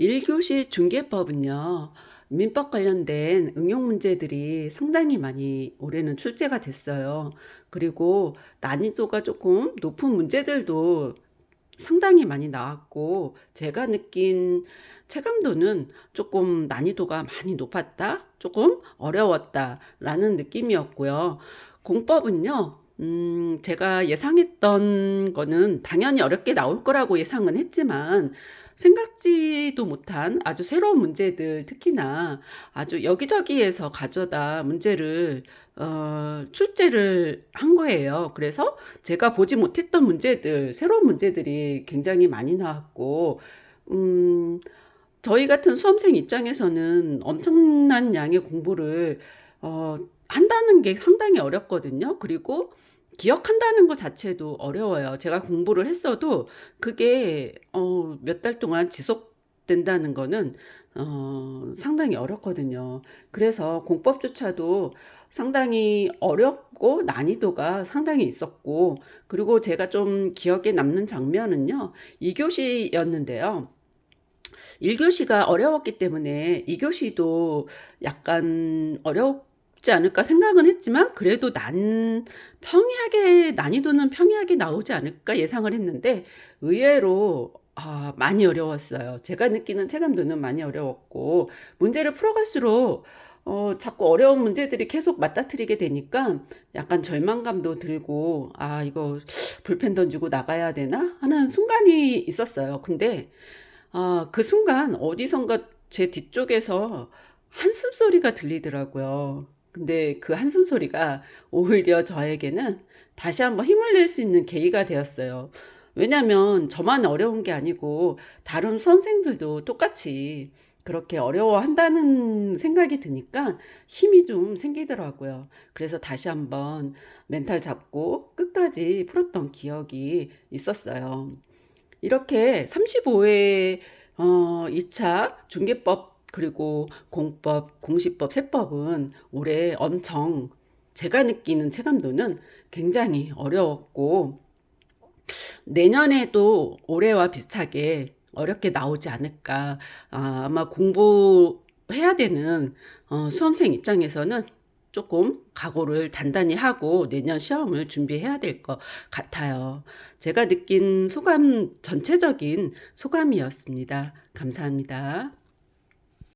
1교시 중개법은요, 민법 관련된 응용 문제들이 상당히 많이 올해는 출제가 됐어요. 그리고 난이도가 조금 높은 문제들도 상당히 많이 나왔고, 제가 느낀 체감도는 조금 난이도가 많이 높았다, 조금 어려웠다라는 느낌이었고요. 공법은요, 음, 제가 예상했던 거는 당연히 어렵게 나올 거라고 예상은 했지만, 생각지도 못한 아주 새로운 문제들, 특히나 아주 여기저기에서 가져다 문제를, 어, 출제를 한 거예요. 그래서 제가 보지 못했던 문제들, 새로운 문제들이 굉장히 많이 나왔고, 음, 저희 같은 수험생 입장에서는 엄청난 양의 공부를, 어, 한다는 게 상당히 어렵거든요. 그리고 기억한다는 것 자체도 어려워요. 제가 공부를 했어도 그게 어, 몇 달 동안 지속된다는 거는 어, 상당히 어렵거든요. 그래서 공법조차도 상당히 어렵고 난이도가 상당히 있었고, 그리고 제가 좀 기억에 남는 장면은요, 2교시였는데요. 1교시가 어려웠기 때문에 2교시도 약간 어렵 지 않을까 생각은 했지만 그래도 난 평이하게 난이도는 평이하게 나오지 않을까 예상을 했는데 의외로 아, 많이 어려웠어요. 제가 느끼는 체감도는 많이 어려웠고 문제를 풀어갈수록 어, 자꾸 어려운 문제들이 계속 맞닥뜨리게 되니까 약간 절망감도 들고 아, 이거 불펜 던지고 나가야 되나 하는 순간이 있었어요. 근데 아, 그 순간 어디선가 제 뒤쪽에서 한숨 소리가 들리더라고요. 근데 그 한숨 소리가 오히려 저에게는 다시 한번 힘을 낼 수 있는 계기가 되었어요. 왜냐면 저만 어려운 게 아니고 다른 선생들도 똑같이 그렇게 어려워한다는 생각이 드니까 힘이 좀 생기더라고요. 그래서 다시 한번 멘탈 잡고 끝까지 풀었던 기억이 있었어요. 이렇게 35회 어, 2차 중개법 그리고 공법, 공시법, 세법은 올해 엄청 제가 느끼는 체감도는 굉장히 어려웠고 내년에도 올해와 비슷하게 어렵게 나오지 않을까. 아, 아마 공부해야 되는 어, 수험생 입장에서는 조금 각오를 단단히 하고 내년 시험을 준비해야 될 것 같아요. 제가 느낀 소감, 전체적인 소감이었습니다. 감사합니다.